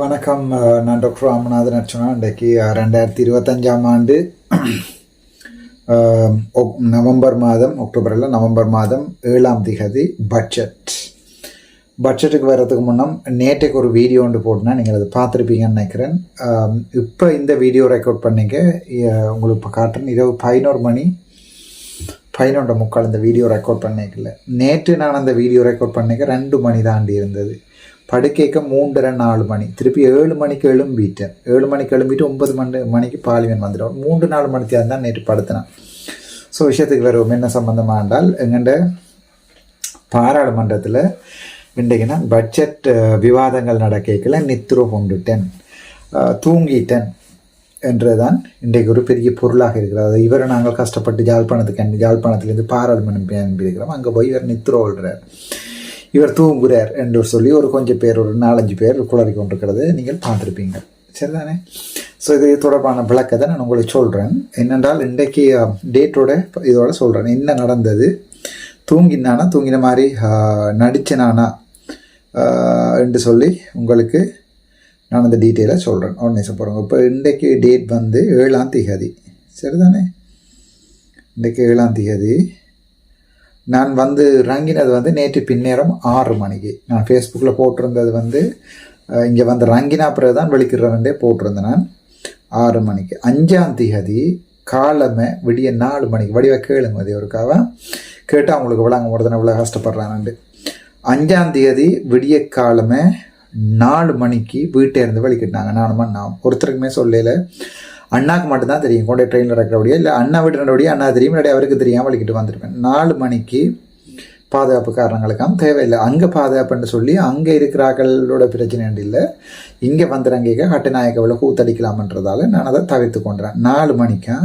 வணக்கம் நான் டாக்டர் ராமநாதன் அர்ச்சனா. இன்றைக்கு ரெண்டாயிரத்தி இருபத்தஞ்சாம் ஆண்டு நவம்பர் மாதம் அக்டோபரில் நவம்பர் மாதம் ஏழாம் திகதி பட்ஜெட். பட்ஜெட்டுக்கு வர்றதுக்கு முன்னம் நேற்றுக்கு ஒரு வீடியோ ஒன்று போட்டுனா நீங்கள் அதை பார்த்துருப்பீங்கன்னு நினைக்கிறேன். இப்போ இந்த வீடியோ ரெக்கார்ட் பண்ணிக்க உங்களுக்கு இப்போ காட்டுறேன் இரவு பதினோரு மணி பதினொன்று முக்கால் இந்த வீடியோ ரெக்கார்ட் பண்ணிக்கல நேற்று நான் அந்த வீடியோ ரெக்கார்ட் பண்ணிக்க ரெண்டு மணி தாண்டி இருந்தது. படுக்கைக்க மூன்றரை நாலு மணி. திருப்பி ஏழு மணிக்கு எழும்பிட்டேன். ஏழு மணிக்கு எழும்பிட்டு ஒன்பது மணி மணிக்கு பாலிவன் வந்துடும். மூன்று நாலு மணிக்கு தான் நேற்று படுத்தினேன் ஸோ விஷயத்துக்கு வருவோம். என்ன சம்மந்தமாக என்றால் எங்கண்ட பாராளுமன்றத்தில் இன்றைக்கு பட்ஜெட் விவாதங்கள் நடக்கல நித்ரோ கொண்டுட்டேன். அஹ், தூங்கிட்டேன் என்றுதான் இன்றைக்கு ஒரு பெரிய பொருளாக இருக்கிறது. அது இவரை நாங்கள் கஷ்டப்பட்டு ஜாழ்ப்பாணத்துக்கு அனுப்பி ஜாழ்ப்பாணத்துலேருந்து பாராளுமன்றம் அனுப்பியிருக்கிறோம். அங்கே போய் இவர் நித்ரோ விடுறார் இவர் தூங்குறார் என்று சொல்லி ஒரு கொஞ்சம் பேர் ஒரு நாலஞ்சு பேர் குளறி கொண்டிருக்கிறது. நீங்கள் பார்த்துருப்பீங்க. சரிதானே? ஸோ இது தொடர்பான விளக்கத்தை நான் உங்களுக்கு சொல்கிறேன் என்னென்றால் இன்றைக்கு டேட்டோட இதோட சொல்கிறேன் என்ன நடந்தது? தூங்கினானா தூங்கின மாதிரி நடிச்சனானா என்று சொல்லி உங்களுக்கு நான் அந்த டீட்டெயிலாக சொல்கிறேன் உடனே சொல்ல போகிறோங்க இப்போ இன்றைக்கு டேட் வந்து ஏழாம் திகதி சரிதானே? இன்றைக்கு ஏழாம் திகதி நான் வந்து ரங்கினது வந்து நேற்று பின்னேரம் ஆறு மணிக்கு. நான் ஃபேஸ்புக்கில் போட்டிருந்தது வந்து இங்கே வந்து ரங்கினா பிறகு தான் வெளிக்கிறவன்டே போட்டிருந்தேன் நான். ஆறு மணிக்கு. அஞ்சாம் தேதி காலமே விடிய நாலு மணிக்கு. வடிவ கேளுங்க அது ஒருக்காவா கேட்டால் அவங்களுக்கு விளங்க ஒருத்தனை இவ்வளோ கஷ்டப்படுறானுண்டு அஞ்சாம் தேதி விடிய காலமே நாலு மணிக்கு வீட்டை இருந்து வெளிக்கிட்டாங்க. நானுமா நான் ஒருத்தருக்குமே சொல்லல. அண்ணாக்கு மட்டும்தான் தெரியும். கொண்டே ட்ரெயினில் நடக்கிறபடியே இல்லை அண்ணா வீட்டினபடியா அண்ணா தெரியும். இல்லாட்டி அவருக்கு தெரியாமல் வலிக்கிட்டு வந்திருப்பேன் நாலு மணிக்கு பாதுகாப்பு காரணங்களுக்காக தேவையில்லை. அங்கே பாதுகாப்புன்னு சொல்லி அங்கே இருக்கிறார்களோட பிரச்சனை இல்லை. இங்கே வந்துடுறங்க கட்டுநாயக்கவில் கூத்தடிக்கலாம்ன்றதால நான் அதை தவிர்த்து கொண்டேன். நாலு மணிக்கா?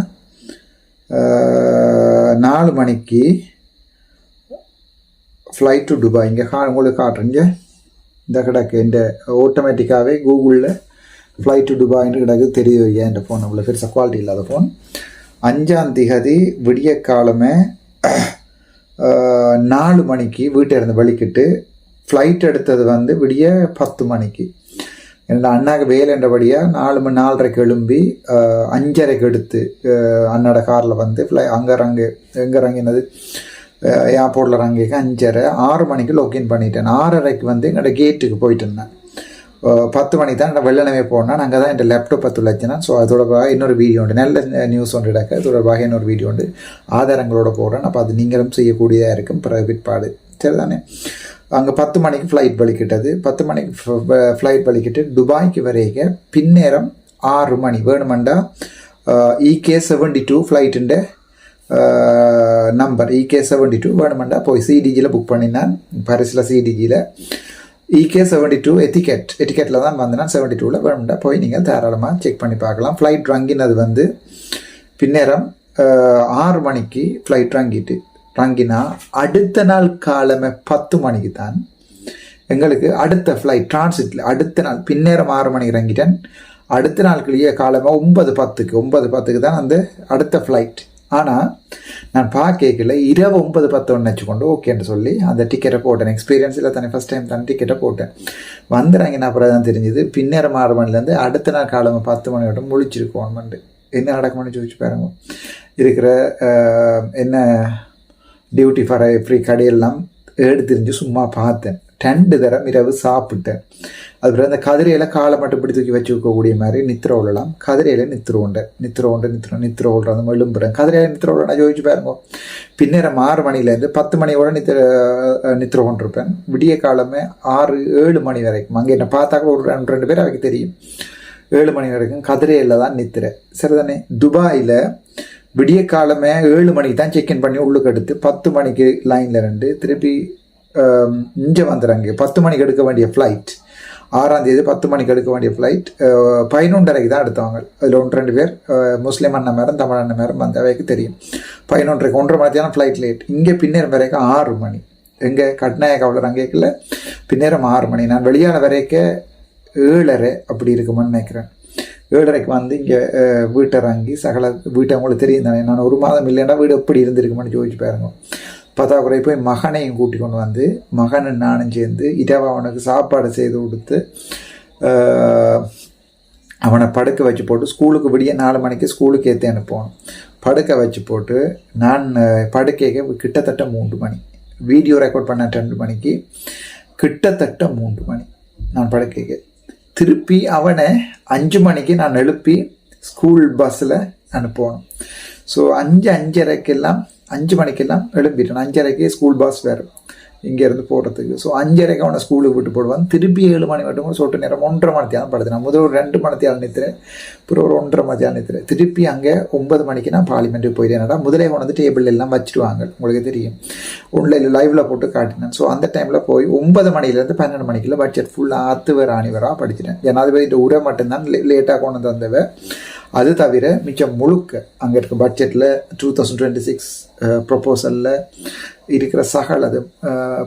நாலு மணிக்கு ஃப்ளைட் டு துபாய் இங்கே கா உங்களுக்கு காட்டுறீங்க இந்த கிடக்கு. இந்த ஆட்டோமேட்டிக்காகவே கூகுளில் ஃப்ளைட் டு துபாய்னு கிடக்கு தெரியும் ஏன் ஃபோன் அவ்வளோ பெருசாக குவாலிட்டி இல்லாத ஃபோன் அஞ்சாம் திகதி விடிய காலமே நாலு மணிக்கு வீட்டை இருந்து வலிக்கிட்டு ஃப்ளைட் எடுத்தது வந்து விடிய பத்து மணிக்கு. என்னோட அண்ணாக்கு வேலைன்றபடியாக நாலு மணி நாலரைக்கு எழும்பி அஞ்சரைக்கு எடுத்து அண்ணோட காரில் வந்து ஃப்ளை அங்கே ரங்கு எங்கே ரங்கினது ஏர்போர்ட்டில் ரங்கிக்கு அஞ்சரை ஆறு மணிக்கு லொக்கின் பண்ணிட்டேன். ஆறரைக்கு வந்து எங்களோட கேட்டுக்கு போயிட்டு இருந்தேன். பத்து மணி தான் வெள்ளனவே போனால் அங்கே தான் என் லேப்டாப் பத்து லட்சம் ஸோ அது தொடர்பாக இன்னொரு வீடியோ உண்டு. நல்ல நியூஸ் ஒன்று இடக்க தொடர்பாக இன்னொரு வீடியோ உண்டு. ஆதாரங்களோட போடுறேன். அப்போ அது நீங்களும் செய்யக்கூடியதாக இருக்கும். பிறகு பிற்பாடு சரிதானே? அங்கே பத்து மணிக்கு ஃப்ளைட் வலிக்கிட்டது. பத்து மணிக்கு ஃப்ளைட் வலிக்கிட்டு துபாய்க்கு வரைக்க பின்னேரம் ஆறு மணி. வேணுமெண்டா இகே செவன்டி டூ ஃப்ளைட்டுண்ட நம்பர் இகே செவன்டி டூ வேணுமெண்டா போய் சிடிஜியில் புக் பண்ணினான். பரிசில் சிடிஜியில் இகே செவன்டி டூ எட்டிகெட் எட்டிகெட்டில் தான் வந்தேன்னா செவன்டி டூவில் வேணும்டா போய் நீங்கள் தாராளமாக செக் பண்ணி பார்க்கலாம். ஃப்ளைட் ரங்கினது வந்து பின்னேரம் ஆறு மணிக்கு ஃப்ளைட் ரங்கிட்டு ரங்கினா அடுத்த நாள் காலமே பத்து மணிக்கு தான் எங்களுக்கு அடுத்த ஃப்ளைட் டிரான்சிட்டில் அடுத்த நாள் பின்னேரம் ஆறு மணிக்கு இறங்கிட்டேன். அடுத்த நாள் காலமாக ஒன்பது பத்துக்கு ஒன்பது பத்துக்கு தான் அந்த அடுத்த ஃப்ளைட் ஆனால் நான் பார்க்கல இரவு ஒன்பது பத்தொன்னு வச்சுக்கொண்டு ஓகேன்னு சொல்லி அந்த டிக்கெட்டை போட்டேன். எக்ஸ்பீரியன்ஸ் இல்லை தானே ஃபஸ்ட் டைம் தானே டிக்கெட்டை போட்டேன். வந்துடுறாங்கன்னு அப்புறம் தான் தெரிஞ்சுது பின்னேரம் ஆறு மணிலேருந்து அடுத்த நாள் காலமாக பத்து மணி வட்டம் முழிச்சிருக்கோம் ஒன்மெண்ட்டு என்ன நடக்கும்னு ചോദിச்சு பாருங்க. இருக்கிற என்ன டியூட்டி ஃபார் எப்படி கடையெல்லாம் ஏடு தெரிஞ்சு சும்மா பார்த்தேன். ரெண்டு தரம் இரவு சாப்பிட்டேன். அதுக்கப்புறம் அந்த கதிரையில் காலை மட்டும் இப்படி தூக்கி வச்சு வைக்கக்கூடிய மாதிரி நித்திர உள்ளலாம் கதிரையில் நித்திர உண்டு நித்திர உண்டு நித்திர நித்திர உள்ள அந்த எழும்புறேன் கதிரையில் நித்திர உள்ள நான் யோசிச்சு பாருங்க. பின்னேரம் ஆறு மணிலேருந்து பத்து மணியோட நித்திர நித்திர கொண்டிருப்பேன். விடிய காலமே ஆறு ஏழு மணி வரைக்கும். அங்கே என்ன பார்த்தாக்க ஒரு ரெண்டு ரெண்டு பேர் அவருக்கு தெரியும். ஏழு மணி வரைக்கும் கதிரையில் தான் நித்திர. சரிதானே துபாயில் விடிய காலமே ஏழு மணிக்கு தான் செக்இன் பண்ணி உள்ளுக்கு எடுத்து பத்து மணிக்கு லைனில் ரெண்டு திருப்பி இங்கே வந்துடுறாங்க பத்து மணிக்கு எடுக்க வேண்டிய ஃப்ளைட் ஆறாம் தேதி பத்து மணிக்கு எடுக்க வேண்டிய ஃப்ளைட் பதினொன்றரைக்கு தான் எடுத்தவங்க. அதில் ஒன்று ரெண்டு பேர் முஸ்லீம் அண்ணன் மேரம் தமிழ் அண்ணன் மேரம் வந்தவைக்கு தெரியும். பதினொன்றரைக்கு ஒன்றரை மணித்தான ஃப்ளைட் லேட் இங்கே பின்னேரம் வரைக்கும் ஆறு மணி. எங்கே கட்நாயக்காவில் அங்கேக்கில் பின்னேரம் ஆறு மணி. நான் வெளியான வரைக்கும் ஏழரை அப்படி இருக்குமான்னு நினைக்கிறேன். ஏழரைக்கு வந்து இங்கே வீட்டை இறங்கி சகல வீட்டை உங்களுக்கு தெரியும் தானே. நான் ஒரு மாதம் இல்லைன்னா வீடு எப்படி இருந்திருக்குமான்னு யோசிச்சு பாருங்க. பத்தாக்குறை போய் மகனையும் கூட்டி கொண்டு வந்து மகனும் நானும் சேர்ந்து இரவு அவனுக்கு சாப்பாடு செய்து கொடுத்து அவனை படுக்க வச்சு போட்டு ஸ்கூலுக்கு விடிய நாலு மணிக்கு ஸ்கூலுக்கு ஏற்றி அனுப்புவோம் படுக்க வச்சு போட்டு நான் படுக்கைக்கு கிட்டத்தட்ட மூன்று மணி. வீடியோ ரெக்கார்ட் பண்ண ரெண்டு மணிக்கு கிட்டத்தட்ட மூன்று மணி நான் படுக்கைக்கு. திருப்பி அவனை அஞ்சு மணிக்கு நான் எழுப்பி ஸ்கூல் பஸ்ஸில் அனுப்பணும் ஸோ அஞ்சு அஞ்சரைக்கெல்லாம் அஞ்சு மணிக்கெல்லாம் எழும்பிட்டேன். அஞ்சரைக்கு ஸ்கூல் பஸ் வேறு இங்கேருந்து போகிறதுக்கு ஸோ அஞ்சரைக்கு அவனை ஸ்கூலுக்கு விட்டு போடுவான். திருப்பி ஏழு மணி மட்டும் சொட்டு நேரம் ஒன்றரை மணித்தியாலும் படுத்தினேன் முதல் ஒரு ரெண்டு மணித்தியாலும் நிறுத்துறேன் அப்புறம் ஒரு ஒன்றரை மணித்தியாலும் நிறுத்துறேன் திருப்பி அங்கே ஒன்பது மணிக்கு நான் பார்லிமெண்ட்டுக்கு போயிட்டேன்டா முதலே கொண்டு வந்து டேபிள் எல்லாம் வச்சுருவாங்க. உங்களுக்கு தெரியும். ஒன்றில் லைவில் போட்டு காட்டினேன். ஸோ அந்த டைமில் போய் ஒன்பது மணிலேருந்து பன்னெண்டு மணிக்குள்ள பட்ஜெட் ஃபுல்லாக ஆத்து வேறு அணிவராக படிச்சிட்டேன். ஜனாதிபதி உரை மட்டும்தான் லேட்டாக கொண்டு வந்து அது தவிர மிச்சம் முழுக்க அங்கே இருக்க பட்ஜெட்டில் டூ தௌசண்ட் டுவெண்ட்டி சிக்ஸ் ப்ரொப்போசலில் இருக்கிற சகல அது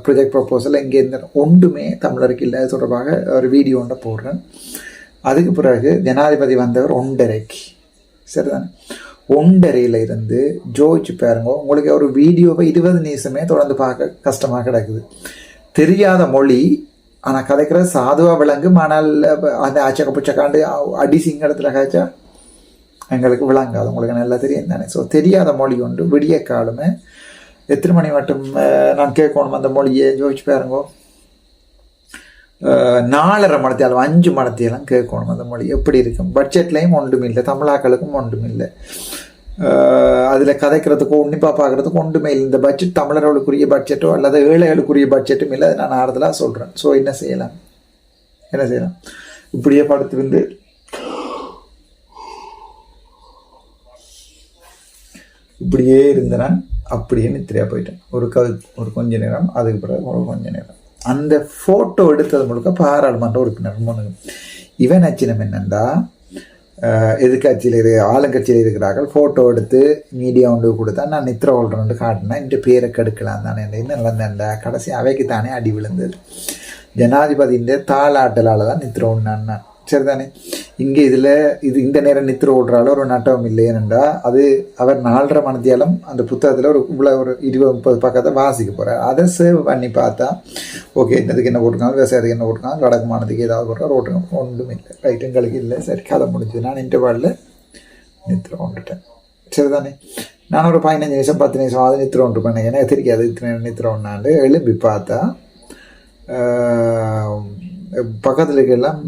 ப்ரொஜெக்ட் uh, ப்ரொப்போசல் இங்கே இருந்த ஒன்றுமே தமிழருக்கு இல்லை. அது தொடர்பாக ஒரு வீடியோ ஒன்றை போடுறேன். அதுக்கு பிறகு ஜனாதிபதி வந்தவர் ஒன்றரைக்கு. சரிதானே? ஒன்றரையில் இருந்து ஜோதிச்சு பாருங்க உங்களுக்கு ஒரு வீடியோவை இருபது நிமிஷமே தொடர்ந்து பார்க்க கஷ்டமாக கிடக்குது. தெரியாத மொழி ஆனால் கதைக்கிற சாதுவாக விளங்கும் ஆனால் அந்த ஆச்சக்க புச்சக்காண்டு அடி சிங்கடத்தில் காய்ச்சா எங்களுக்கு விளங்காது. உங்களுக்கு நல்லா தெரியும் தானே? ஸோ தெரியாத மொழி ஒன்று விடிய காலமே. எத்தனை மணி மட்டும் நான் கேட்கணும் அந்த மொழியை? ஜோதிச்சு பாருங்கோ. நாலரை மணத்தியாலும் அஞ்சு மணத்தியெல்லாம் கேட்கணும் அந்த மொழி. எப்படி இருக்கும்? பட்ஜெட்லேயும் ஒன்றும் இல்லை தமிழாக்களுக்கும் ஒன்றும் இல்லை அதில் கதைக்கிறதுக்கோ உன்னிப்பாக பார்க்குறதுக்கு ஒன்றுமே இல்லை. இந்த பட்ஜெட் தமிழர்களுக்குரிய பட்ஜெட்டோ அல்லது ஏழைகளுக்குரிய பட்ஜெட்டும் இல்லை. அதை நான் ஆறுதலாக சொல்கிறேன் ஸோ என்ன செய்யலாம்? என்ன செய்யலாம்? இப்படியே படுத்து வந்து இப்படியே இருந்த நான் அப்படியே நித்திரையா போயிட்டேன். ஒரு கல் ஒரு கொஞ்ச நேரம் அதுக்கு பிறகு ஒரு கொஞ்ச நேரம். அந்த ஃபோட்டோ எடுத்தது முழுக்க பாராளுமன்ற உறுப்பினர் மூணு இவன் அச்சினம் என்னண்டா எதிர்கட்சியில் இரு ஆளுங்கட்சியில் இருக்கிறார்கள் ஃபோட்டோ எடுத்து மீடியா ஒன்று கொடுத்தா நான் நித்திர ஓடுறேன்னு காட்டினேன் இந்த பேரை கெடுக்கலாம் தானே என்ன நடந்த கடைசி அவைக்கு தானே அடி விழுந்தது. ஜனாதிபதியின் தாளாட்டலால் தான் நித்திர ஒண்ணான் சரிதானே? இங்கே இதில் இது இந்த நேரம் நித்திர ஓடுறால ஒரு நட்டம் இல்லை ஏனென்றா அது அவர் நாலரை மணத்தியாலும் அந்த புத்தகத்தில் ஒரு இவ்வளோ ஒரு இருபது முப்பது பக்கத்தை வாசிக்க போகிறார் அதை சேவ் பண்ணி பார்த்தா ஓகே இன்னதுக்கு என்ன போட்டிருக்காங்க விவசாயத்துக்கு என்ன போட்டிருக்காங்க வடக்குமானதுக்கு ஏதாவது போடுறா ரோட்டு ஒன்றும் இல்லை. ரைட்டும் எங்களுக்கு இல்லை. சரி கதை முடிஞ்சது. நான் இன்டர்வாலில் நித்திர கொண்டுட்டேன் சரிதானே? நான் ஒரு பதினஞ்சு நிமிஷம் பத்து நிமிஷம் அது நித்திரம் ஒன்று பண்ணேன். எனக்கு தெரியாது இத்தனை நேரம் ஒன்றாண்டு எழும்பி பார்த்தா பக்கத்தில் இருக்கலாம்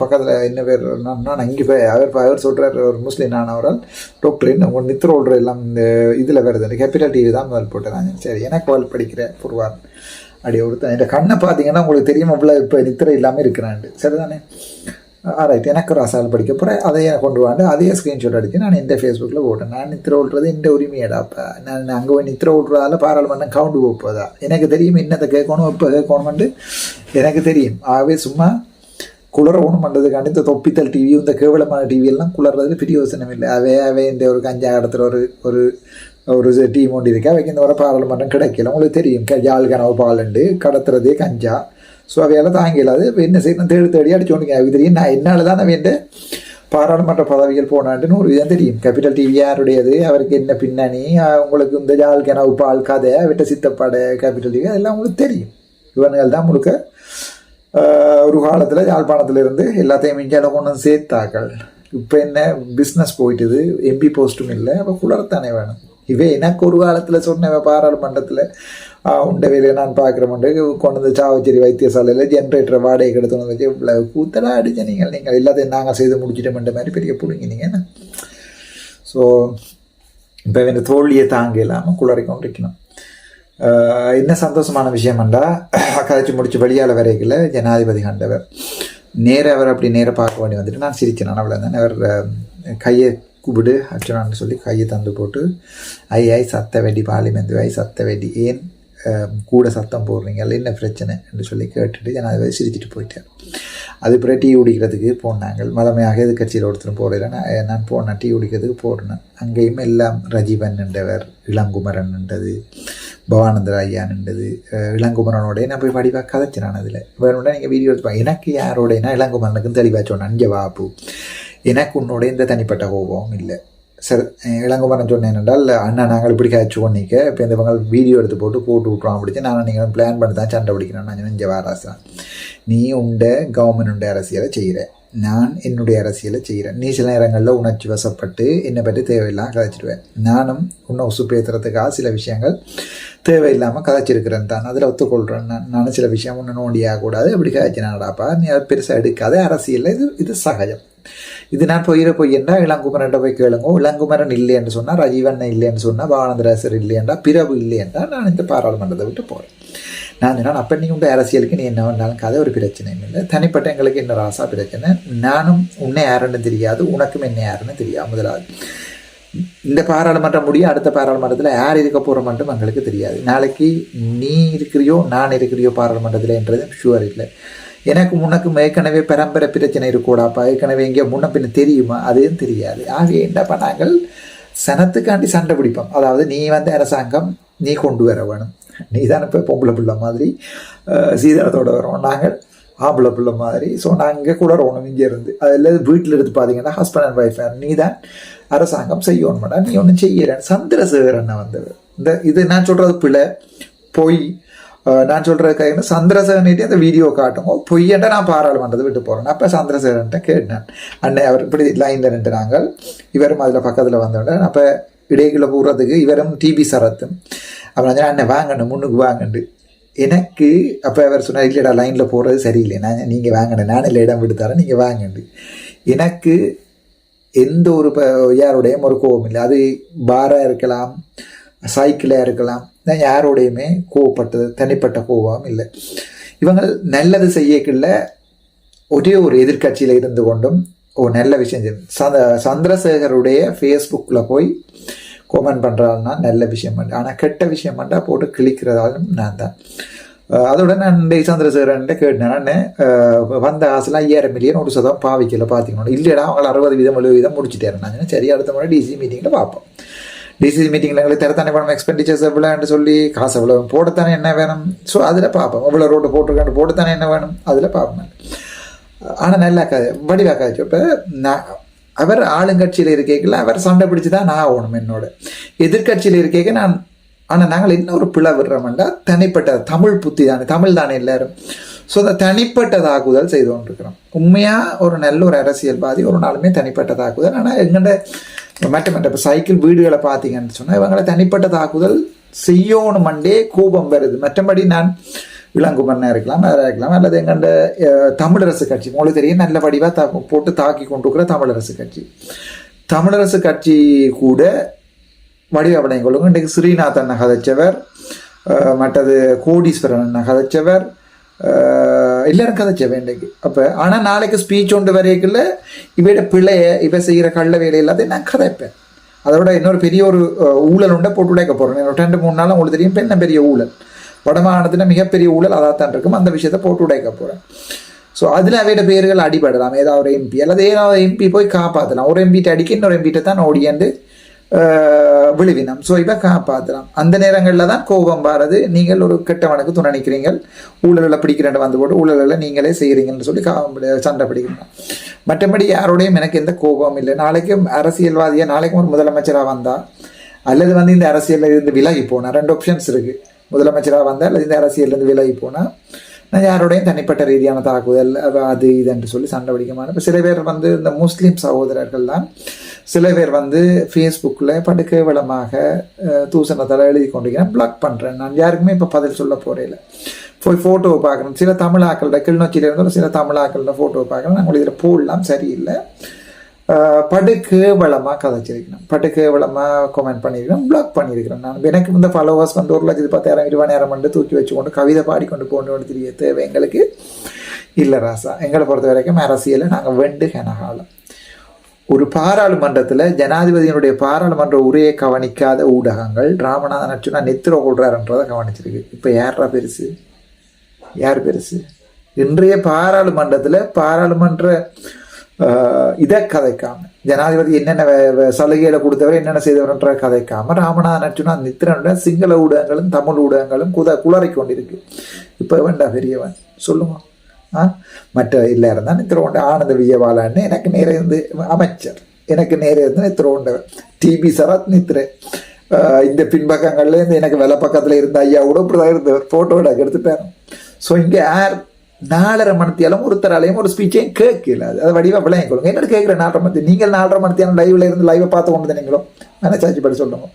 பக்கத்தில் என்ன பேர் நான் அங்கே போய் அவர் அவர் சொல்கிறார் ஒரு முஸ்லீம் நான் அவரால். டாக்டர் உங்கள் நித்திர ஓடுற எல்லாம் இந்த இதில் வருது. இந்த கேபிட்டல் டிவி தான் முதல் போட்டுறாங்க சரி எனக்கு அவள் படிக்கிற புருவார் அப்படி ஒருத்தன் இந்த கண்ணை பார்த்தீங்கன்னா உங்களுக்கு தெரியும் அவ்வளோ இப்போ நித்திரை இல்லாமல் இருக்கிறான்ட்டு. சரிதானே? ரைட் எனக்கு ஒரு அசால் படிக்க போகிறேன் அதையே கொண்டு வாண்டு. அதையே ஸ்க்ரீன்ஷாட் அடித்து நான் இந்த ஃபேஸ்புக்கில் போட்டேன். நான் நித்திர விட்றது இந்த உரிமையடாப்பா? நான் அங்கே போய் நித்திர ஓட்டுறதால பாராளுமன்றம் கவுண்டு போப்பதா எனக்கு தெரியும் என்னத்தை கேட்கணும் எப்போ கேட்கணும்ட்டு எனக்கு தெரியும். ஆகவே சும்மா குளிர ஒன்றும் பண்ணுறதுக்காண்டி இந்த தொப்பித்தல் டிவி இந்த கேவலமான டிவியெல்லாம் குளறதுல பெரிய யோசனம் இல்லை. அவே அவே இந்த ஒரு கஞ்சா இடத்துல ஒரு ஒரு ஒரு டீம் ஒன்று இருக்கு. அவைக்கு இந்த வர பாராளுமன்றம் கிடைக்கல. உங்களுக்கு தெரியும். க- யாழ் கனவு பாலண்டு கடத்துறதே கஞ்சா. ஸோ அவையெல்லாம் தாங்கிலாது இப்போ என்ன செய்யணும் தேடி தேடி அடிச்சோண்டுங்க அது தெரியும் நான் என்னால் தான் அவன் பாராளுமன்ற பதவிகள் போனான்ட்டுன்னு ஒரு விதம் தெரியும். கேபிட்டல் டிவி யாருடையது அவருக்கு என்ன பின்னணி உங்களுக்கு இந்த ஜால் கனவு பால் கதை விட்ட சித்தப்பாடு கேபிட்டல் டிவி அதெல்லாம் உங்களுக்கு தெரியும். இவனுகள் தான் முழுக்க ஒரு காலத்தில் யாழ்ப்பாணத்திலிருந்து எல்லாத்தையும் இந்தியாவில் கொண்டு வந்து சேர்த்தாக்கள் இப்போ என்ன பிஸ்னஸ் போயிட்டுது எம்பி போஸ்ட்டும் இல்லை அப்போ குளர்த்தானே வேணும். இவே எனக்கு ஒரு காலத்தில் சொன்னவன் பாராளுமன்றத்தில் உண்ட வேலையை நான் பார்க்குறேன் கொண்டு வந்து சாவச்சேரி வைத்தியசாலையில் ஜென்ரேட்டரை வாடகை எடுத்து வச்சு இவ்வளோ கூத்தலாக அடிச்ச நீங்கள் நீங்கள் எல்லாத்தையும் நாங்கள் செய்து முடிச்சிட்டோம்ன்ற மாதிரி பெரிய பிடிங்கினீங்க நீங்கள் ஸோ இப்போ இந்த தோல்வியை தாங்க இல்லாமல் குளறி கொண்டிருக்கணும் என்ன சந்தோஷமான விஷயம்ண்டா கதைச்சு முடிச்சு வெளியால் வரைக்கல ஜனாதிபதி கண்டவர் நேர அவர் அப்படி நேர பார்க்க வேண்டி வந்துட்டு நான் சிரிச்சேன் அவ்வளோ தானே அவர் கையை கூப்பிடு அர்ச்சனான்னு சொல்லி கையை தந்து போட்டு ஐ ஐ சத்த வெடி பாலிமெந்து ஐ சத்த வெடி ஏன் கூட சத்தம் போடுறீங்க இல்லை என்ன பிரச்சனை என்று சொல்லி கேட்டுட்டு ஜனாதிபதி சிரிச்சிட்டு போயிட்டார். அது பிறகு டீ குடிக்கிறதுக்கு போனாங்க. மதமையாக எதிர்கட்சியில் ஒருத்தரும் போடுறேன் நான் நான் போனேன் டீ குடிக்கிறதுக்கு போடுறேன் அங்கேயும் எல்லாம் ரஜீவன் என்றவர் இளங்குமரன் என்றது பவானந்தர் ஐயா நின்றது இளங்குமரனோடய நான் போய் வடிவாக கதைச்சினான் அதில். வேணும்னா நீங்கள் வீடியோ எடுப்பாங்க எனக்கு யாரோடனா இளங்குமரனுக்கும் தெளிவாக சொன்னேன் இங்கே வாப்பு எனக்கு உன்னோட எந்த தனிப்பட்ட கோபமும் இல்லை. சரி இளங்குமரன் சொன்னேன் என்றால் அண்ணா நாங்கள் இப்படி காய்ச்சி பண்ணிக்க இப்போ இந்த இவங்க வீடியோ எடுத்து போட்டு போட்டு விட்ருவோம் அப்படிச்சு நான் நீங்கள் பிளான் பண்ணி தான் சண்டை பிடிக்கிறேன் நான் இங்கே வாராசன் நீ உண்ட கவர்மெண்ட் உண்ட அரசியலை செய்கிறேன் நான் என்னுடைய அரசியலை செய்கிறேன் நீ சில நேரங்களில் உணர்ச்சி வசப்பட்டு என்னை பற்றி தேவையில்லாமல் கதைச்சிடுவேன். நானும் உன்னை உசு பேசுறதுக்காக சில விஷயங்கள் தேவையில்லாமல் கதைச்சிருக்கிறேன் தான். அதில் ஒத்துக்கொள்கிறேன் நான் நானும் சில விஷயம் ஒன்று நோண்டியாகக்கூடாது அப்படி கதைச்சினாடாப்பா நீ அதை பெருசாக எடுக்காத. அரசியலில் இது இது சகஜம். இது நான் பொய்யிற பொய்யண்டா இளங்குமரன் போய் கேளுங்க. இளங்குமரன் இல்லைன்னு சொன்னால் ரஜீவண்ணன் இல்லைன்னு சொன்னால் பானந்தராசர் இல்லையண்டா பிறவு இல்லையண்டா நான் இந்த பாராளுமன்றத்தை விட்டு போகிறேன் நான் சொன்னேன் அப்போ நீ உண்டு அரசியலுக்கு நீ என்ன வேணாலும் கதை ஒரு பிரச்சனையும் இல்லை. தனிப்பட்ட எங்களுக்கு என்ன ராசா பிரச்சனை. நானும் உன்னை யாருன்னு தெரியாது உனக்கும் என்ன யாருன்னு தெரியாது முதலாவது. இந்த பாராளுமன்றம் முடியும் அடுத்த பாராளுமன்றத்தில் யார் இருக்க போகிற மட்டும் எங்களுக்கு தெரியாது. நாளைக்கு நீ இருக்கிறியோ நான் இருக்கிறியோ பாராளுமன்றத்தில் என்றது ஷுவர் இல்லை. எனக்கு முன்னக்கும் ஏற்கனவே பரம்பரை பிரச்சனை இருக்கக்கூடாப்பா. ஏற்கனவே எங்கேயோ முன்ன பின்ன தெரியுமா? அதுவும் தெரியாது. ஆக என்ன பண்ணாங்க சனத்துக்காண்டி சண்டை பிடிப்போம். அதாவது நீ வந்து அரசாங்கம் நீ கொண்டு வர வேணும். நீ தான் இப்போ பொம்பளை பிள்ளை மாதிரி சீதாரத்தோடு வரோம். நாங்கள் ஆம்பளை பிள்ளை மாதிரி. ஸோ நாங்கள் கூட வரணும் இங்கே இருந்து அதில் வீட்டில் எடுத்து பார்த்தீங்கன்னா ஹஸ்பண்ட் அண்ட் ஒய்ஃப் நீ தான் அரசாங்கம் செய்யணும். மேடம் நீ ஒன்றும் செய்யறேன் சந்திரசேகரன் வந்தது இந்த இது நான் சொல்கிறது பிள்ளை பொய். நான் சொல்கிற கையில் சந்திரசேகரன்ட்டு அந்த வீடியோ காட்டும் பொய்யன்ட்ட நான் பாராளுமன்றத்தை விட்டு போகிறேன் அப்போ சந்திரசேகரன்ட்ட கேட்டேன் அண்ணன் அவர் இப்படி லைனில் நின்று நாங்கள் இவரும் அதில் பக்கத்தில் வந்தோடனே அப்போ இடைக்குள்ள போகிறதுக்கு இவரும் டிபி சரத்தும் அப்புறம் அண்ணன் வாங்கணும் முன்னுக்கு வாங்கண்டு எனக்கு அப்போ அவர் சொன்னார் இல்லைடா லைனில் போகிறது சரியில்லை நான் நீங்கள் வாங்கினேன் நான் இல்லை இடம் விட்டு தரேன் நீங்கள் வாங்கண்டு எனக்கு எந்த ஒரு யாருடையும் ஒரு கோபம் இல்லை அது பாராக இருக்கலாம் சைக்கிளாக இருக்கலாம் நான் யாரோடையுமே கோவப்பட்டது தனிப்பட்ட கோபம் இல்லை. இவங்க நல்லது செய்யக்குள்ள ஒரே ஒரு எதிர்கட்சியில் இருந்து கொண்டும் ஒரு நல்ல விஷயம் சந்த சந்திரசேகருடைய ஃபேஸ்புக்கில் போய் கொமெண்ட் பண்ணுறாள்னா நல்ல விஷயம் பண்ணு ஆனால் கெட்ட விஷயம் பண்ணால் போட்டு கிழிக்கிறதாலும் நான் தான். அதோட நான் சந்திரசேகரன் கேட்டேன். வந்த ஆசைலாம் ஐயாயிரம் மில்லியன் ஒரு சதம் பாவிக்கல பார்த்துக்கணும் இல்லைடா அவங்கள அறுபது வீதம் எழுபது வீதம் முடிச்சுட்டேன். நான் சரி அடுத்த முறை டிசி மீட்டிங்கில் பார்ப்போம் டிசிசி மீட்டிங்கில் எங்களுக்கு தரத்தானே பணம் எக்ஸ்பெண்டிச்சர்ஸ் எவ்வளோன்னு சொல்லி காசு எவ்வளோ போடத்தானே என்ன வேணும்? ஸோ அதில் பார்ப்போம். எவ்வளோ ரோடு போட்டிருக்காண்டு போடத்தானே என்ன வேணும்? அதில் பார்ப்போம். ஆனால் நல்லா கதை வடிவா காய்ச்சி இப்போ நான் அவர் ஆளுங்கட்சியில் இருக்கேக்கில் அவர் சண்டை பிடிச்சி தான் நான் ஆகணும் என்னோட. எதிர்கட்சியில் இருக்கேக்க நான் ஆனால் நாங்கள் இன்னொரு பிழை விடுறோம்னா தனிப்பட்ட தமிழ் புத்தி தானே தமிழ் தானே எல்லாரும். ஸோ அந்த தனிப்பட்ட தாக்குதல் செய்து கொண்டிருக்கிறோம். உண்மையாக ஒரு நல்ல ஒரு அரசியல்வாதி ஒரு நாளுமே தனிப்பட்ட தாக்குதல் ஆனால் எங்கள்கிட்ட மற்ற மற்ற இப்போ சைக்கிள் வீடுகளை பார்த்தீங்கன்னு சொன்னால் இவங்களை தனிப்பட்ட தாக்குதல் செய்யணுமண்டே கோபம் வருது. மற்றபடி நான் இளங்குமரனாக இருக்கலாம் வேறு இருக்கலாம் அல்லது எங்கண்ட தமிழரசு கட்சி உங்களுக்கு தெரியும் நல்ல வடிவாக தா போட்டு தாக்கி கொண்டிருக்கிற தமிழரசு கட்சி. தமிழரசு கட்சி கூட வடிவப்படையும் கொள்ளுங்க. இன்றைக்கு ஸ்ரீநாதன் கதைச்சவர் மற்றது கோடீஸ்வரன் கதைச்சவர் எல்லாரும் கதைச்சேன் வேண்டைக்கு அப்போ ஆனால் நாளைக்கு ஸ்பீச் ஒன்று வரைக்குள்ள இவையோட பிள்ளைய இவ செய்கிற கள்ள வேலை எல்லாத்தையும் நான் கதைப்பேன். அதோட இன்னொரு பெரிய ஒரு ஊழல் உண்டை போட்டு உடைக்க போகிறேன் ரெண்டு மூணு நாள் உங்களுக்கு தெரியும் என்ன பெரிய ஊழல். வடமாகாணத்தில் மிகப்பெரிய ஊழல் அதாத்தான் இருக்கும். அந்த விஷயத்தை போட்டு உடைக்க போகிறேன் ஸோ அதில் அவையோட பேர்கள் அடிபடலாம். ஏதாவது ஒரு எம்பி அல்லது ஏதாவது எம்பி போய் காப்பாற்றலாம் ஒரு எம்பிட்ட அடிக்க இன்னொரு எம்பிட்ட தான் ஓடியாண்டு விழுவினம். ஸோ இதை காப்பாற்றலாம் அந்த நேரங்களில் தான் கோபம் வாரது நீங்கள் ஒரு கெட்டவனுக்கு துணை நிற்கிறீங்கள் ஊழலில் பிடிக்கிறேன் வந்து போட்டு ஊழலில் நீங்களே செய்கிறீங்கன்னு சொல்லி சண்டை பிடிக்கணும் மற்றபடி யாரோடையும் எனக்கு எந்த கோபம் இல்லை. நாளைக்கும் அரசியல்வாதியாக நாளைக்கும் ஒரு முதலமைச்சராக வந்தால் அல்லது வந்து இந்த அரசியலில் இருந்து விலகி போனால் ரெண்டு ஆப்ஷன்ஸ் இருக்குது முதலமைச்சராக வந்தால் அல்லது இந்த அரசியலேருந்து விலகி போனால் நான் யாரோடையும் தனிப்பட்ட ரீதியான தாக்குதல் அது இது என்று சொல்லி சண்டை பிடிக்க மாட்டேன். இப்போ சில பேர் வந்து இந்த முஸ்லீம் சகோதரர்கள் தான் சில பேர் வந்து ஃபேஸ்புக்கில் படுக்கை கேவலமாக தூசணத்தில் எழுதி கொண்டிருக்கிறேன் பிளாக் பண்ணுறேன் நான் யாருக்குமே இப்போ பதில் சொல்ல போகிறேன் போய் ஃபோட்டோவை பார்க்கணும். சில தமிழாக்களோட கிளிநொச்சியில் இருந்தோம் சில தமிழாக்களோட ஃபோட்டோவை பார்க்கணும். நாங்கள் இதில் போடலாம். சரியில்லை. படுகேவலமாக கதைச்சிருக்கணும். படு கமெண்ட் பண்ணியிருக்கேன் பிளாக் பண்ணியிருக்கிறேன் நான் எனக்கு இந்த ஃபாலோவர்ஸ் வந்து ஒரு லட்சத்து பத்தாயிரம் இருபதாயிரம் வந்து தூக்கி வச்சுக்கொண்டு கவிதை பாடிக்கொண்டு போகணும்னு தெரிய தேவை எங்களுக்கு? இல்லை ராசா. எங்களை பொறுத்த வரைக்கும் அரசியலை நாங்கள் வெண்டு கனகாலம். ஒரு பாராளுமன்றத்தில் ஜனாதிபதியினுடைய பாராளுமன்ற உரையை கவனிக்காத ஊடகங்கள் ராமநாதன் அச்சுனா நெத்திர கொள்றாருன்றதை கவனிச்சிருக்கு. இப்போ யாரா பெருசு? யார் பெருசு? இன்றைய பாராளுமன்றத்தில் பாராளுமன்ற இதை கதைக்காம ஜனாதிபதி என்னென்ன சலுகைகளை கொடுத்தவர் என்னென்ன செய்தவர்ன்ற கதைக்காம ராமநாதன் அச்சுனா நித்திரனுடைய சிங்கள ஊடகங்களும் தமிழ் ஊடகங்களும் குத குளறி கொண்டிருக்கு இப்போ வேண்டா பெரியவன் சொல்லுவான் மற்ற இல்லை இருந்தால் இத்திரோண்ட ஆனந்த விஜயபாலான்னு எனக்கு நேரம் இருந்து அமைச்சர் எனக்கு நேரே இருந்து இத்திரோண்ட டிபி சரத் நித்ரே இந்த பின்பக்கங்கள்லேருந்து எனக்கு வெலை பக்கத்தில் இருந்த ஐயா கூட இப்படிதான் இருந்தவர் ஃபோட்டோ எடுத்துட்டாரு ஸோ இங்கே யார் நாலரை மணித்தியாலும் ஒருத்தராலையும் ஒரு ஸ்பீச்சையும் கேட்கல. அது அதை வடிவா விளையாங்க கொள்ளுங்க என்னோட கேட்குற நாலரை மணி நீங்கள் நாலரை மணித்தியாலும் லைவ்ல இருந்து லைவை பார்த்து கொண்டு நீங்களும் மனசாட்சி படி சொல்லுங்க.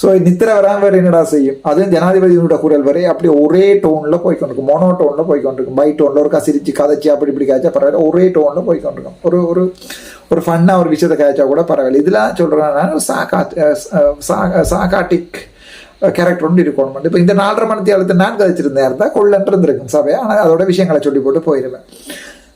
ஸோ நித்திர வராம வேறு என்னடா செய்யும்? அதுவும் ஜனாதிபதியோட குரல் வரை அப்படி ஒரே டோனில் போய்க்கொண்டிருக்கும். மொனோ போய்க்கொண்டிருக்கும். போய் பை டோனில் ஒரு கசிரிச்சு கதைச்சு அப்படி இப்படி காய்ச்சா பரவாயில்ல. ஒரே டோனில் போய்க்கொண்டிருக்கும். ஒரு ஒரு ஒரு ஃபன்னாக ஒரு விஷயத்தை காய்ச்சா கூட பரவாயில்ல. இதெல்லாம் சொல்றேன் சாக்கா சாகா சாகாட்டிக் கேரக்டர் ஒன்று இருக்கணும் இப்போ இந்த நாலரை மணி தேவத்தை நான் கதைச்சிருந்தேன் இருந்தால் கொள்ளன்று இருந்திருக்கும். சபையை ஆனால் அதோட விஷயங்களை சொல்லி போட்டு போயிடுவேன்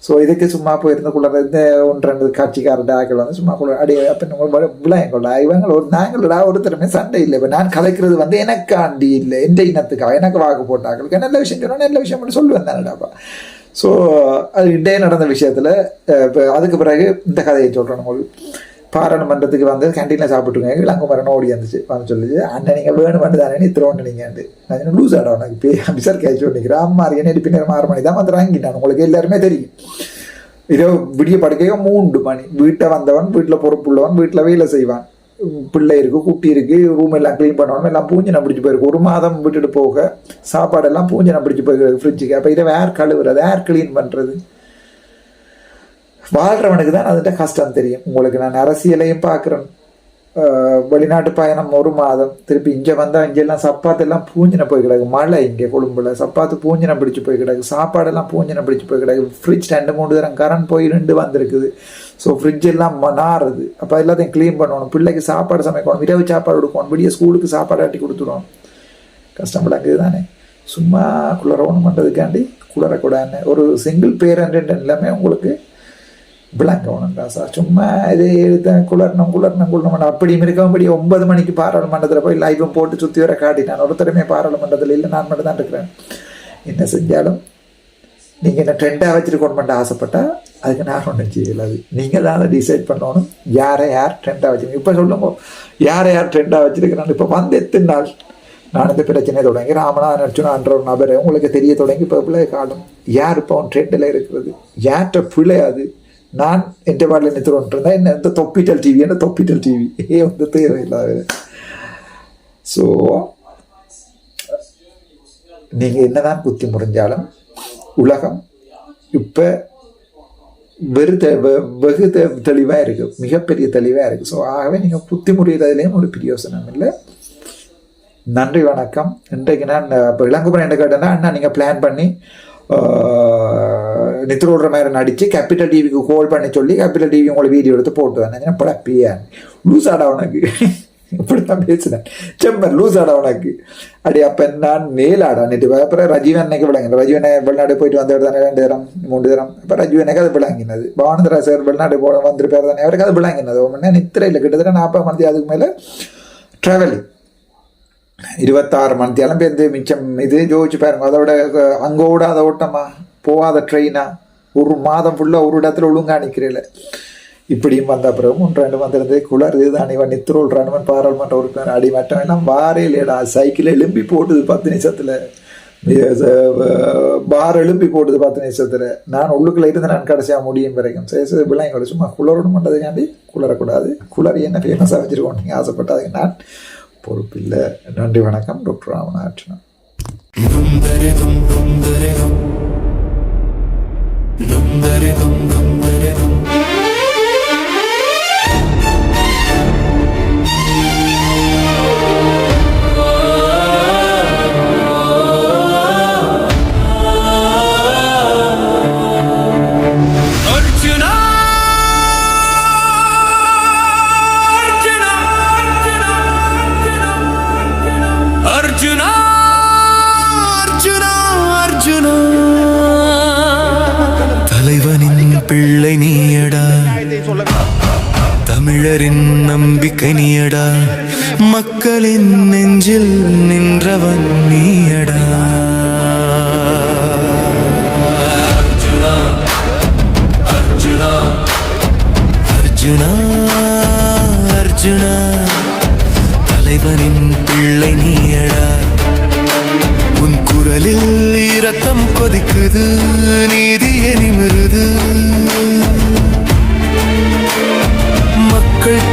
ஸோ இதுக்கு சும்மா போயிருந்த குள்ள இந்த ஒன்று ரெண்டு காட்சிக்காரன் ஆக்கள் வந்து சும்மா குள்ள அடி அப்போ விளையம் கொள்ள இவங்க ஒரு நாங்களா ஒருத்தருமே சண்டை இல்லை. இப்போ நான் கலைக்கிறது வந்து எனக்காண்டி இல்லை. எந்த இனத்துக்காக? எனக்கு வாக்கு போட்டாக்களுக்கு நல்ல விஷயம் சொன்னால் நல்ல விஷயம் மட்டும் சொல்லுவேன் தானடாப்பா ஸோ அது இடையே நடந்த விஷயத்தில் இப்போ அதுக்கு பிறகு இந்த கதையை சொல்கிறேன் உங்களுக்கு. பாராளுமன்றத்துக்கு வந்து கேன்டீனில் சாப்பிட்டுருங்க இளங்குமரன் ஓடி வந்துச்சு. வந்து சொல்லிச்சு அண்ணன் நீங்கள் வேணும் தானே நீ த்ரோன்னு நீங்கள் நான் லூஸ் ஆடா உனக்கு பே அபிசர் கேட்ச் நிற்கிறேன் அம்மா என்ன பின்னர் ஆறு மணி? தான் வந்து வாங்கிட்டான். உங்களுக்கு எல்லாருமே தெரியும். இதோ விடிய படுக்கையோ மூன்று மணி. வீட்டை வந்தவன் வீட்டில் பொறுப்புள்ளவன் வீட்டில் வேலை செய்வான். பிள்ளை இருக்குது குட்டி இருக்குது ரூம் எல்லாம் க்ளீன் பண்ணணும் எல்லாம் பூஞ்சனை பிடிச்சி போயிருக்கு. ஒரு மாதம் விட்டுட்டு போக சாப்பாடெல்லாம் பூஞ்சனை பிடிச்சி போயிருக்கு ஃப்ரிட்ஜுக்கு அப்போ இதை வேர் கழுவுறது ஏர் க்ளீன் பண்ணுறது வாழ்கிறவனுக்கு தான் அதுட்ட கஷ்டம் தெரியும். உங்களுக்கு நான் அரசியலையும் பார்க்குறேன். வெளிநாட்டு பயணம் ஒரு மாதம். திருப்பி இங்கே வந்தால் இங்கெல்லாம் சப்பாத்து எல்லாம் பூஞ்சின போய் கிடக்கு. மழை இங்கே கொழும்புல. சப்பாத்து பூஞ்சின பிடிச்சி போய் கிடக்கு. சாப்பாடெல்லாம் பூஞ்சின பிடிச்சி போய் கிடக்கு. ஃப்ரிட்ஜ் ரெண்டு மூணு தரம் கரண்ட் போய் ரெண்டு வந்திருக்குது. ஸோ ஃப்ரிட்ஜ் எல்லாம் ம- நாறுது. அப்போ எல்லாத்தையும் க்ளீன் பண்ணணும். பிள்ளைக்கு சாப்பாடு சமைக்கணும். இரவு சாப்பாடு கொடுக்கணும். விடிய ஸ்கூலுக்கு சாப்பாடு ஆட்டி கொடுத்துருவோம் கஷ்டம் தானே சும்மா குளரவணும் பண்ணுறதுக்காண்டி குளரக்கூடாதுன்னு ஒரு சிங்கிள் பேரண்ட் எல்லாமே உங்களுக்கு விளங்கணும்டா சார் சும்மா இது இது குளர்ணும் குளர்ணும் குளர்ணும் அப்படியும் இருக்கபடி ஒன்பது மணிக்கு பாராளுமன்றத்தில் போய் லைவும் போட்டு சுற்றி வர காட்டினான் ஒருத்தருமே பாராளுமன்றத்தில் இல்லை நான் மட்டும் தான் இருக்கிறேன். என்ன செஞ்சாலும் நீங்கள் என்ன ட்ரெண்டாக வச்சுருக்கணுமெண்ட் ஆசைப்பட்டா அதுக்கு நான் ஒன்றும் செய்யலாது நீங்கள் தான் டிசைட் பண்ணணும். யாரை யார் ட்ரெண்டாக வச்சுருங்க இப்போ சொல்லுங்க யாரை யார் ட்ரெண்டாக வச்சுருக்கிறாங்க? இப்போ வந்து எத்தனை நாள்? நான் இந்த பிரச்சனையை தொடங்கி ராமனா அர்ஜுனான்ற ஒரு நபர் உங்களுக்கு தெரிய தொடங்கி இப்போ பிள்ளை காலம். யார் இப்போ அவன் ட்ரெண்டில் இருக்கிறது? யார்கிட்ட பிள்ளை அது? நான் என் ಮಾಡಲಿ நினைத்து ಹೊಂಟ್ರಿಂದ என்ன இந்த தொப்பிட்டல் டிவி என்ன தொப்பிட்டல் டிவி ವಿ வந்து ಒಂದು ஸோ நீங்கள் என்னதான் குத்தி முடிஞ்சாலும் உலகம் இப்போ வெறு தெ வெகு தெ தெளிவாக இருக்குது மிகப்பெரிய தெளிவாக இருக்குது ஸோ ஆகவே நீங்கள் புத்தி முடிகிறதுலேயும் ஒரு பிரியோசனம் இல்லை நன்றி வணக்கம் இன்றைக்கு நான் இப்போ இளங்குமரன் என்ன கேட்டேன்னா அண்ணா நீங்கள் பிளான் பண்ணி நித்திரோடுற மாதிரி நடித்து கேபிட்டல் டிவிக்கு கால் பண்ணி சொல்லி கேபிட்டல் டிவி உங்களை வீடியோ எடுத்து போட்டு வந்தேன் பட பியான் லூஸ் ஆடா உனக்கு இப்படித்தான் பேசுனேன் செம்மர் லூஸ் ஆடா உனக்கு அடி அப்போ நான் மேலாடா நேற்று அப்புறம் ரஜீவ் அன்னைக்கு விளங்கினது ரஜீவ் அண்ணன் வெளிநாடு போயிட்டு வந்த தானே ரெண்டு தரம் மூன்று தரம் அப்போ ரஜீவ் அன்னைக்கு அது விளங்கினது பானந்தரா சார் வெளிநாடு போ வந்திருப்பார் தானே அவருக்கு அது விளங்கினது ஒன்று நித்திரையில் கிட்டத்தட்ட நாற்பது மணி அதுக்கு மேலே ட்ராவலிங் இருபத்தாறு மணி தேலம் பேருந்து மிச்சம் இது ஜோதிச்சு பாருங்க அதோட அஹ், அங்க ஓடாத ஓட்டமா போகாத ட்ரெயினாக ஒரு மாதம் ஃபுல்லாக ஒரு இடத்துல ஒழுங்கா நிற்கிறீங்கள இப்படியும் வந்த பிறகு ரெண்டு வந்திருந்து குளர் இதுதான் இவன் நித்திரோல் ரன்மன் பாராளுமன்ற உறுப்பினர் அடி மட்டம் எல்லாம் வாரே இல்லையடா சைக்கிள் எலும்பி போட்டுது பத்து நிமிஷத்தில் பார் எழுப்பி போட்டுது பத்து நிமிஷத்தில் நான் உள்ளுக்குள்ள இருந்து நான் கடைசியாக முடியும் வரைக்கும் சரி சரி பிள்ளைங்களோட சும்மா குளரோடு பண்ணுறதுக்காண்டி குளரக்கூடாது குளர் என்ன ஃபேமஸாக வச்சுருக்கோம் நீங்கள் ஆசைப்பட்டாதுங்க நான் பொறுப்பில்லை நன்றி வணக்கம் டாக்டர் ராமநாதன் அர்ஜுனா பிள்ளை நீயடா. தமிழரின் நம்பிக்கை நீயடா. மக்களின் நெஞ்சில் நின்றவன் நீயடா. அர்ஜுனா அர்ஜுனா தலைவனின் பிள்ளை நீயடா. உன் குரலில் இரத்தம் கொதிக்குது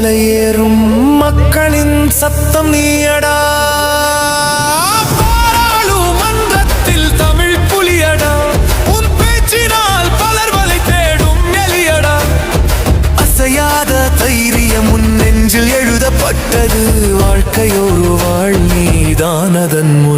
தீயை ஏறும் மக்களின் சத்தம் நீயடா. பாராளுமன்றத்தில் தமிழ் புலியடா. உன் பேச்சினால் பலர் வலை தேடும் எலியடா. அசையாத தைரியம் உன் நெஞ்சில் எழுதப்பட்டது. வாழ்க்கையொரு வாழ் நீதான் அதன் முன்.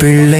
பிள்ளை நீ